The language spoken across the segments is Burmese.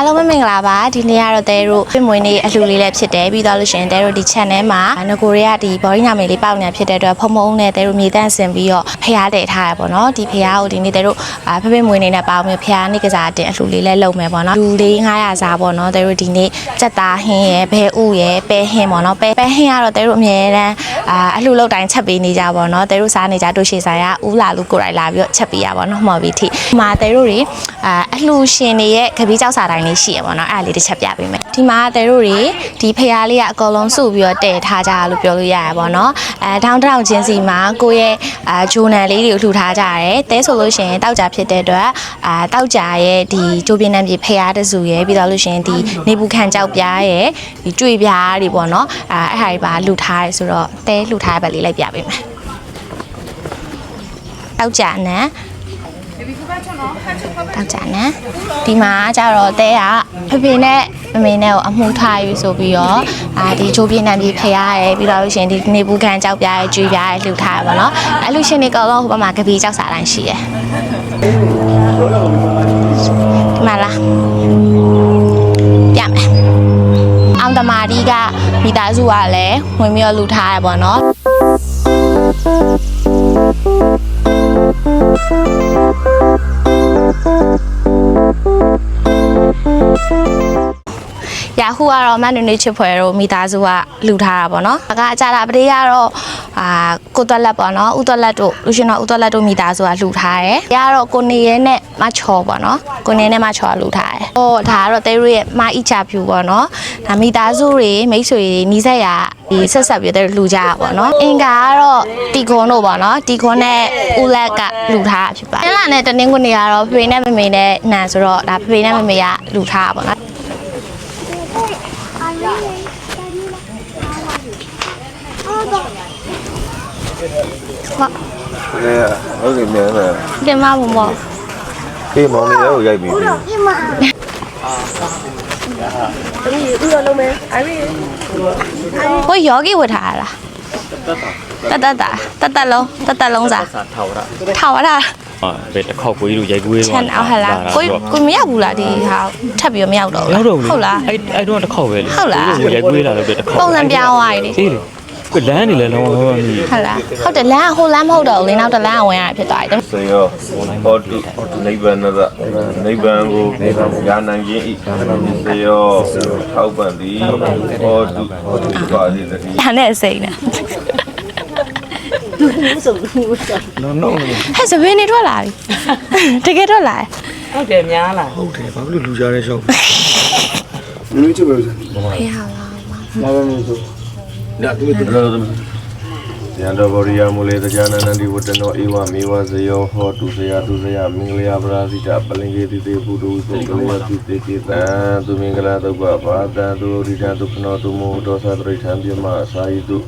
အားလုံးပဲမင်္ဂလာပါဒီနေ့ကတော့တဲတို့ပြမွေးနေ့အလှူလေးလည်းဖြစ်တယ်ပြီးတော့လို့ရှရင်တဲတို့ဒီ channel မှာငကိုတွေကဒီ body နာမည်လေးပေါက်နေတာဖြစ်တဲ့အတွက်ဖုံဖုံနဲ့တဲတို့မြေတန့်ဆင်ပြီးတော့ဖျားတည်ထားရပါတော့ဒီဖျားကိုဒီနေ့တဲတို့အာဖဖေမွေးနေ့နဲ့ပေါင်းပြီးဖျားနေ့ကစားတင်အလှူလေးလည်းလုပ်မယ်ပေါ့နော်လူလေး900စားပေါ့နော်တဲတို့ဒီနေ့စက်သားဟင်းရယ်ဘဲဥရယ်ပဲဟင်းပေါ့နော်ပဲပဲဟင်းကတော့တဲတို့အမြဲတမ်း အာအလှူလုပ်တိုင်းချက်ပေးနေကြပါတော့တဲတို့စားနေကြတို့ရှေဆိုင်ကဦးလာလူကိုယ်တိုင်လာပြီးတော့ချက်ပေးရပါတော့မှော်ပြီးထိဒီမှာတဲတို့တွေအာအလှူရှင်တွေရဲ့ခပီးကြောက်စာတိုင်းလေးရှိရပါတော့အဲ့ဒါလေးတစ်ချက်ပြပေးမယ်ဒီမှာတဲတို့တွေဒီဖျားလေးကအကောင်လုံးစုပြီးတော့တည်ထားကြလို့ပြောလို့ရရပါတော့အဲထောင်းထောင်းချင်းစီမှာကိုယ့်ရဲ့အာဂျိုနယ်လေးတွေကိုလှူထားကြရတယ်တဲဆိုလို့ရှိရင်တောက်ကြဖြစ်တဲ့အတွက်အာတောက်ကြရဲ့ဒီဂျိုပြင်းနှံပြေဖျားတစုရဲ့ပြီးတော့လို့ရှိရင်ဒီနေပူခန့်ကြောက်ပြားရဲ့ဒီကြွေပြားတွေပေါ့နော်အဲအဲ့ဟာတွေပါလှူထားရဲဆိုတော့တဲလှူထားတဲ့ဘက်လေးလိုက်ပြပေးမယ်တောက်ကြနန်းတောက်ကြနန်းဒီမှာကျတော့တဲကဖေဖေနဲ့မမေနဲ့ကိုအမှုထားယူဆိုပြီးတော့အာဒီချိုးပြင်းနှံပြေဖျားရဲပြီးတော့လို့ရှရင်ဒီနေဘူးခံကြောက်ပြားရဲကျွေးပြားရဲလှူထားရပါတော့အဲ့လူရှင်တွေကတော့ဟိုဘက်မှာကပီးကြောက်စာတိုင်းရှိရယ်ဒီမှာလားပြမယ်အောင်တမာဒီက မိသားစုကလည်းဝင်ပြီးတော့လှူထားရပါတော့ရာဟုကတော့မန်နူနေချစ်ဖွယ်တို့မိသားစုကလှူထားတာပေါ့နော်။အကအကြတာပတေးကတော့ အာကိုတွက်လက်ပေါ့နော်။ဦးတွက်လက်တို့လူရှင်တော်ဦးတွက်လက်တို့မိသားစုကလှူထားတယ်။ရကတော့ကိုနေရဲနဲ့မချော်ပေါ့နော်။ကိုနေနဲ့မချော်ကလှူထားတယ်။ဟောဒါကတော့တဲတို့ရဲ့မအီချာဖြူပေါ့နော်။ဒါမိသားစုတွေမိတ်ဆွေတွေနီးစပ်ရာဒီဆက်ဆက်ပြီးတဲတို့လှူကြတာပေါ့နော်။အင်္ဂါကတော့တီခွန်တို့ပေါ့နော်။တီခွန်နဲ့ဦးလက်ကလှူထားတာဖြစ်ပါတယ်။အဲ့လာနဲ့တနင်္ဂနွေကတော့ဖေဖေနဲ့မမေနဲ့နန်ဆိုတော့ဒါဖေဖေနဲ့မမေကလှူထားတာပေါ့နော်။ အဲဟုတ်ကဲ့မြန်တယ်တင်မဘုံပေါ့ခေမောင်လေးကိုရိုက်ပြီးပြီဟိုယောဂီဝတ်ထားရလားတတ်တတ်တာတတ်တတ်လုံးတတ်တတ်လုံးစားစာထောက်ရထောက်ရတာအာဘယ်တစ်ခေါက်ကိုကြီးတို့ရိုက်ကွေးချန်အောင်ဟလားကိုကိုမရောက်ဘူးလားဒီဟာထပ်ပြီးမရောက်တော့ရောက်တော့ဘူးဟုတ်လားအဲ့အဲ့တော့တစ်ခေါက်ပဲလေဟုတ်လားရိုက်ကွေးလာတော့တစ်ခေါက်ပုံစံပြောင်းသွားပြီအေးလေ ကိုလမ်းနေလဲလုံးဝမမြင်ဟုတ်လားဟုတ်တယ်လမ်းကဟိုလမ်းမဟုတ်တော့ဘူးလေနောက်တစ်လမ်းကဝင်ရတာဖြစ်သွားတယ် စေရောဟောတုနိဗ္ဗာန်နသနိဗ္ဗာန်ကိုညာနိုင်ခြင်းဤစေရောထောက်ပံ့သည်ဟောတုဟောတုပါသည်တည်း ဒါနဲ့အစိမ့်နဲ့နော်နော်ဟဲ့စပင်းနေထွက်လာပြီတကယ်ထွက်လာတယ်ဟုတ်တယ်များလားဟုတ်တယ်ဘာဖြစ်လို့လူကြားလဲရှောက်နည်းနည်းချက်ပဲစမ်းဖေးဟာလားလာပါမယ်ဆိုလာ သူတို့ယံတော်ဗောရိယမူလေတရားနန္ဒတိဝတ္တနောဧဝမေဝဇယောဟောတုဇယတုဇယမင်္ဂလယပရာဇိတပလင်္ကေတိတေဘုဒ္ဓဝိပုဂ္ဂလယတိတေကေတံသူမင်္ဂလာတုပ္ပဘာတံသူရိတံဒုက္ခနောတုမောဒောသတရိထံပြမအစာယိတု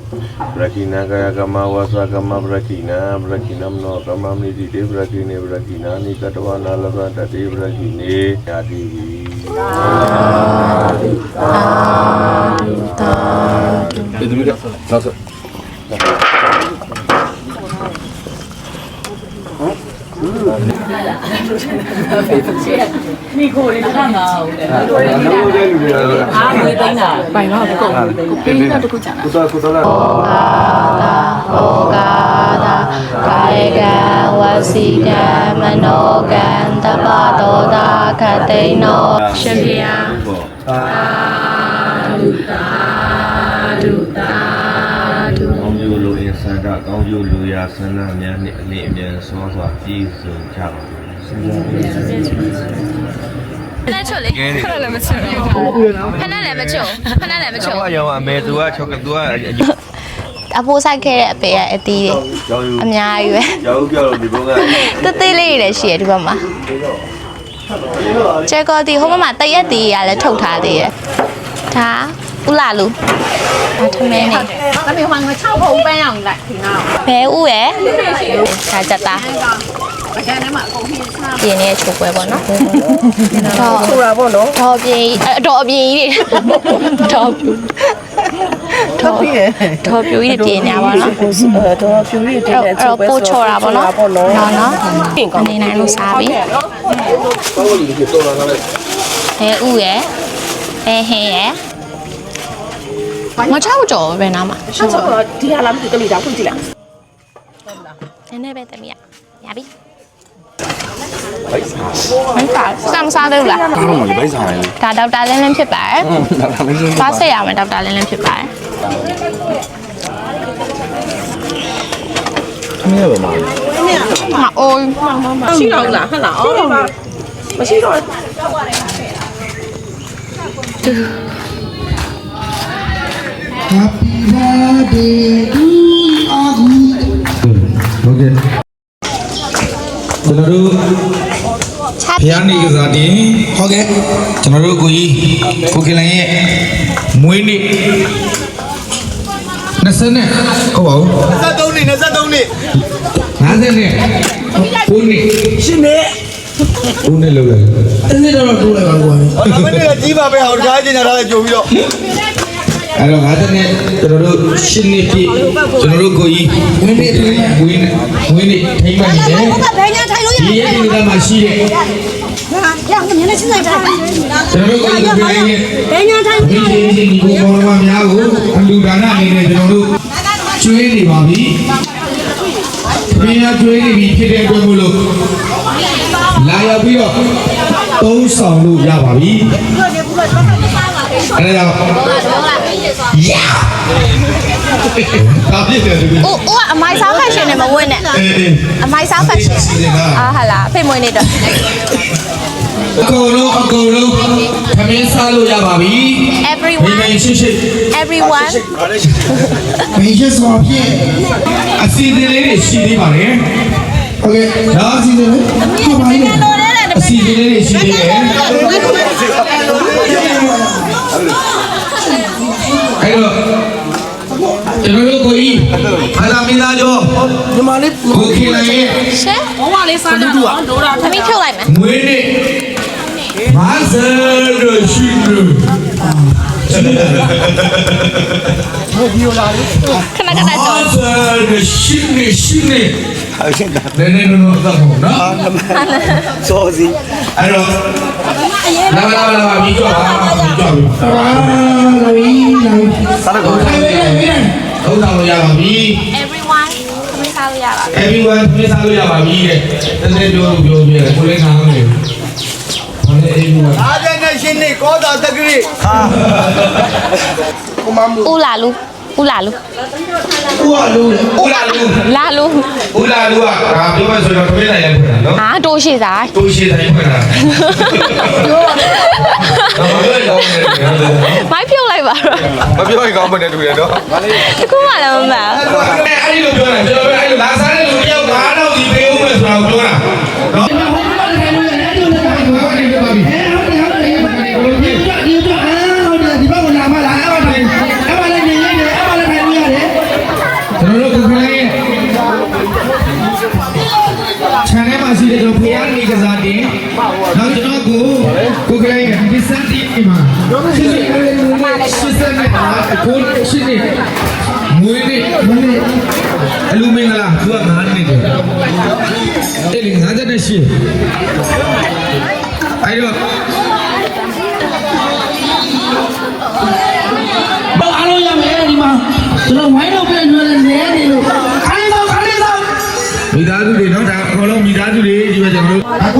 ပရခိနာကာယကမဝါစာကမပရခိနာပရခိနမနောကမမိတိတေပရခိနေပရခိနာနိကတဝနာလဘတတေပရခိနေယာတိဝီ ဒီသမီးကနောက်ဆက်မိခိုလေးတစ်ခါငါဟုတ်တယ်နောက်တဲ့လူတွေကတော့အားမွေးသိန်းတာပိုင်တော့ဒီကုန်ပေးတော့တခုချာကုသကုသလာဟောကာသာ ကာယကံဝစီကံမနောကံတပတောတာခတိန်နောရှင်ပြာကောင်းကျိုးလိုအင်ဆန္ဒကောင်းကျိုးလိုရာဆန္ဒများနှင့်အနည်းအမြန်ဆောစွာပြည့်စုံကြပါစေ။လက်ချွတ်လေခဏလည်းမချွတ်ခဏလည်းမချွတ်ခဏလည်းမချွတ်ကျောင်းရောင်အမေသူကချောကသူက အ အဖိုးဆိုင်ခဲ့တဲ့အပေရဲ့အတီးတွေ ကျောင်းယူ အများကြီးပဲ ကျောင်းပြောလို့ဒီဘုံက တသေးလေးတွေလည်းရှိရဒီဘက်မှာကျဲကောတီဟိုဘက်မှာတရက်တီးရလည်းထုတ်ထားသေးတယ်ဒါဥလာလူဒါထမင်းနေ 那边换个炒红班样来，挺好。 ဘဲဥရယ်ဒါကြက်သား ပကံထဲမှာအကုန်ဟင်းစားပြင်းနေတဲ့ချိုပွဲပေါ့နော်တော့ဆိုတာပေါ့နော်တော့ပြင်းအတော်အပြင်းကြီးတွေတော့ပြူတော့ပြင်းတော့ပြူကြီးတွေပြင်းနေပါတော့တော့ပြူကြီးတွေတဲ့ချိုပွဲဆိုတော့ပို့ချော်တာပေါ့နော်နော်နော်ပြင်ကောင်းနေနိုင်လို့စားပြီအဲဥရဲ့အဲဟင်းရဲ့မချောက်ကြော်ပဲနားမှာချောက်ကြော်ဒီဟာလားမသိကလေးတောင်းခွင့်ကြည့်လားနည်းနည်းပဲတမီးရရပြီ ဘိုက်စားစမ်းစားတယ်လားအားလုံးမလေးဘိုက်စားတယ်ဒါဒေါက်တာလင်းလင်းဖြစ်ပါတယ်ဒါကလည်းသွားဆက်ရမယ်ဒေါက်တာလင်းလင်းဖြစ်ပါတယ်မင်းရပါမလားမအိုးရှိတော့လားဟုတ်လားအော်မရှိတော့ဟုတ်ကဲ့ ကျွန်တော်တို့ချပ်ဖျားနေကစားတင်ဟုတ်ကဲ့ကျွန်တော်တို့ကိုကြီးကိုခင်လိုင်ရဲ့မွေးနေ့20နဲ့ဟုတ်ပါဘူး23နှစ်23နှစ်50နဲ့ကိုနေ့ရှင်းနေကိုနေ့လောက်လိုက်အဲ့ဒီတော့တိုးလိုက်ပါကွာအမင်းကကြီးပါပဲဟောတကားကျင်တာလည်းကြိုပြီးတော့ အဲ့တော့50နဲ့ကျွန်တော်တို့ရှင်းနေပြီကျွန်တော်တို့ကိုကြီးမွေးနေ့အတွင်းမွေးနေ့မွေးနေ့ထိမ့်မှနေတယ်ဘယ်ညာထိုင်လို့ရဒီရဲ့ဒီကမှာရှိတဲ့ရအောင်မြင်နေချင်းဆိုင်ထိုင်ကျွန်တော်တို့ကိုကြီးကိုခင်လိုင်ရဲ့ဘယ်ညာထိုင်ဒီဒီဒီဒီဘောဘောများကိုအလူဒါနအနေနဲ့ကျွန်တော်တို့ကျွေးနေပါပြီ။ဘင်းရကျွေးနေပြီဖြစ်တဲ့အတွက်မို့လို့လာရောက်ပြီးတော့သုံးဆောင်လို့ရပါပြီ။အဲဒါကြောင့် ရာဘာဖြစ်တယ်ဒီအိုးအိုးကအမိုက်စား fashion နဲ့မဝင်နဲ့အမိုက်စား fashion အာဟလာဖေးမွေးနေတော့အကုန်လုံးအကုန်လုံးခမင်းစားလို့ရပါပြီ everyone မိမိရှိရှိ everyone မိရှိဆိုဖြစ်အစီအစဉ်လေးတွေရှိသေးပါတယ်ဟုတ်ကဲ့ဒါအစီအစဉ်လေးဟုတ်ပါပြီအစီအစဉ်လေးတွေရှိသေးတယ် ကျွန်တော်တို့ကိုကြီးဘာသာမင်းသားကျော်ညီမလေးကိုခင်လိုက်ရဲ့ရှယ်ဘဝလေးစားတော့ဒိုးတာသမီးဖြုတ်လိုက်မယ်မွေးနေ့ဘာစရရှိလို့ခဏခဏကြော်ဘာစရရှိနေရှိနေနည်းနည်းတော့တော့နော်စောစီအဲ့တော့လာလာလာလာပြီးတော့ပါပြီးတော့ပါလာပြီးလာပြီးစားတော့ ကောင်းဟုတ်တာလို့ရပါပြီ everyone သမီးစားလို့ရပါပြီ everyone ပြေးစားလို့ရပါပြီတဲ့တကယ်ပြောလို့ပြောပြတယ်ကိုလည်းနားမလဲဘာလဲ everyone အားတဲ့နဲ့ရှင်းနေကောတာတက္ကရီဟာဦးလာလူ ဦးလာလူဦးအလူဦးလာလူလာလူဦးလာလူကဒါပြောမှဆိုတော့ပြေးနိုင်ရဖွင့်တာနော်အာတိုးရှိစားတိုးရှိတိုင်းဖွင့်တာတော့ဘာလဲတော့နေတယ်မိုက်ဖြုတ်လိုက်ပါတော့မပြောရင်ကောင်းမနဲ့တူတယ်နော်ခုမှလည်းမမှန်အဲ့ဒီလိုပြောတာကျွန်တော်အဲ့လိုလာစားတဲ့လူတယောက်9000ဒီပေးဦးမယ်ဆိုတာကိုပြောတာနော် ကိုရှိနေမွေးနေမွေးနေအလူမင်္ဂလာသူကငါးနေတယ်အဲ့ဒီငါးချက်နဲ့ရှိအဲ့တော့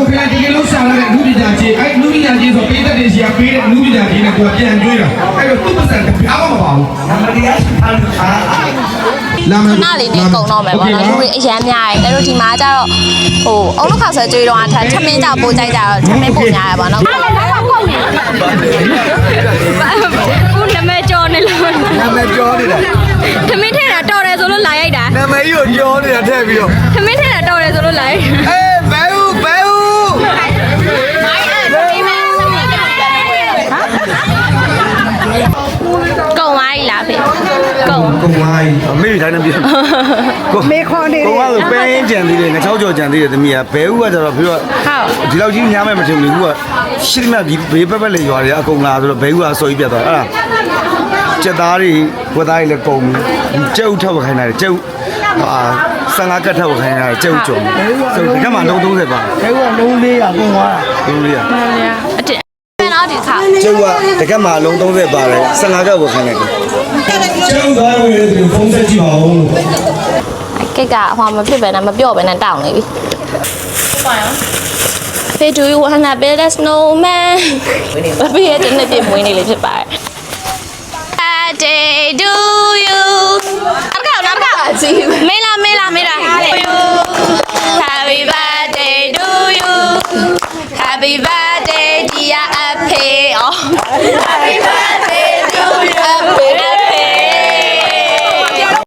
တော်တို့အခုပြန်ဒီကလေးလုံးရှာလာတဲ့လူပညာချင်းအဲ့လူပညာချင်းဆိုပေးတဲ့နေစီကပေးတဲ့လူပညာချင်းနဲ့ကိုပြန်ကျွေးတာအဲ့တော့သူ့ပတ်စံတစ်ပြားမှမပါဘူးနံပါတ်တရားလာမယ်ခဏလေးနေကုန်တော့မယ်ပေါ့နော်လူတွေအရန်များတယ်แต่တို့ဒီမှာကျတော့ဟိုအုံလို့ခါဆွဲကြွေးတော့အထက်ထမင်းကြောက်ပိုးကြိုက်ကြတော့ထမင်းပို့များရပါတော့ဦးနာမည်ကြော်နေလို့နာမည်ပြောနေတာထမင်းထဲတာတော်တယ်ဆိုလို့လာရိုက်တာနာမည်ကြီးကိုပြောနေတာထည့်ပြီးတော့ထမင်းထဲတာတော်တယ်ဆိုလို့လာရိုက် ကုန်ကုံဝိုင်းအမေတိုင်းနဲ့ပြန်မေခေါ်နေကုံကဆိုပဲင်းကြံသေးတယ်ငါချောက်ကြော်ကြံသေးတယ်သမီးကဘဲဦးကကျတော့ပြီးတော့ဟုတ်ဒီလောက်ကြီးညားမဲ့မထင်ဘူးကရှစ်မြတ်ဒီဘေးပက်ပက်လေးရွာတွေအကုန်လာဆိုတော့ဘဲဦးကအစော်ကြီးပြတ်သွားအဲ့ဒါကျက်သားတွေဝက်သားတွေလည်းကုန်ပြီကျဲဥထောက်ခိုင်းတာကျဲဥဟာ15ကတ်ထောက်ခိုင်းတာကျဲဥကြုံဆိုဒီကမှလုံး30ပါဘဲဦးကလုံး400ကုန်သွားတာလုံး400အတက်နော်ဒီခါကျုပ်ကတကက်မှာလုံး30ပါတယ်15ကက်ကိုခိုင်းလိုက်တယ် ကျုပ်သားဝင်တယ်ဖုန်းဆက်ကြည့်ပါဦးကိတ်ကအဟွာမဖြစ်ပဲနဲ့မပြော့ပဲနဲ့တောင်းနေပြီဖေး do you wanna build a snowman ဘဖေးရဲ့တစ်နှစ်ပြည့်မွေးနေ့လေးဖြစ်ပါတယ် Birthday to you နောက်တစ်ခါနောက်တစ်ခါမေးလာမေးလာမေးလာ Happy birthday to you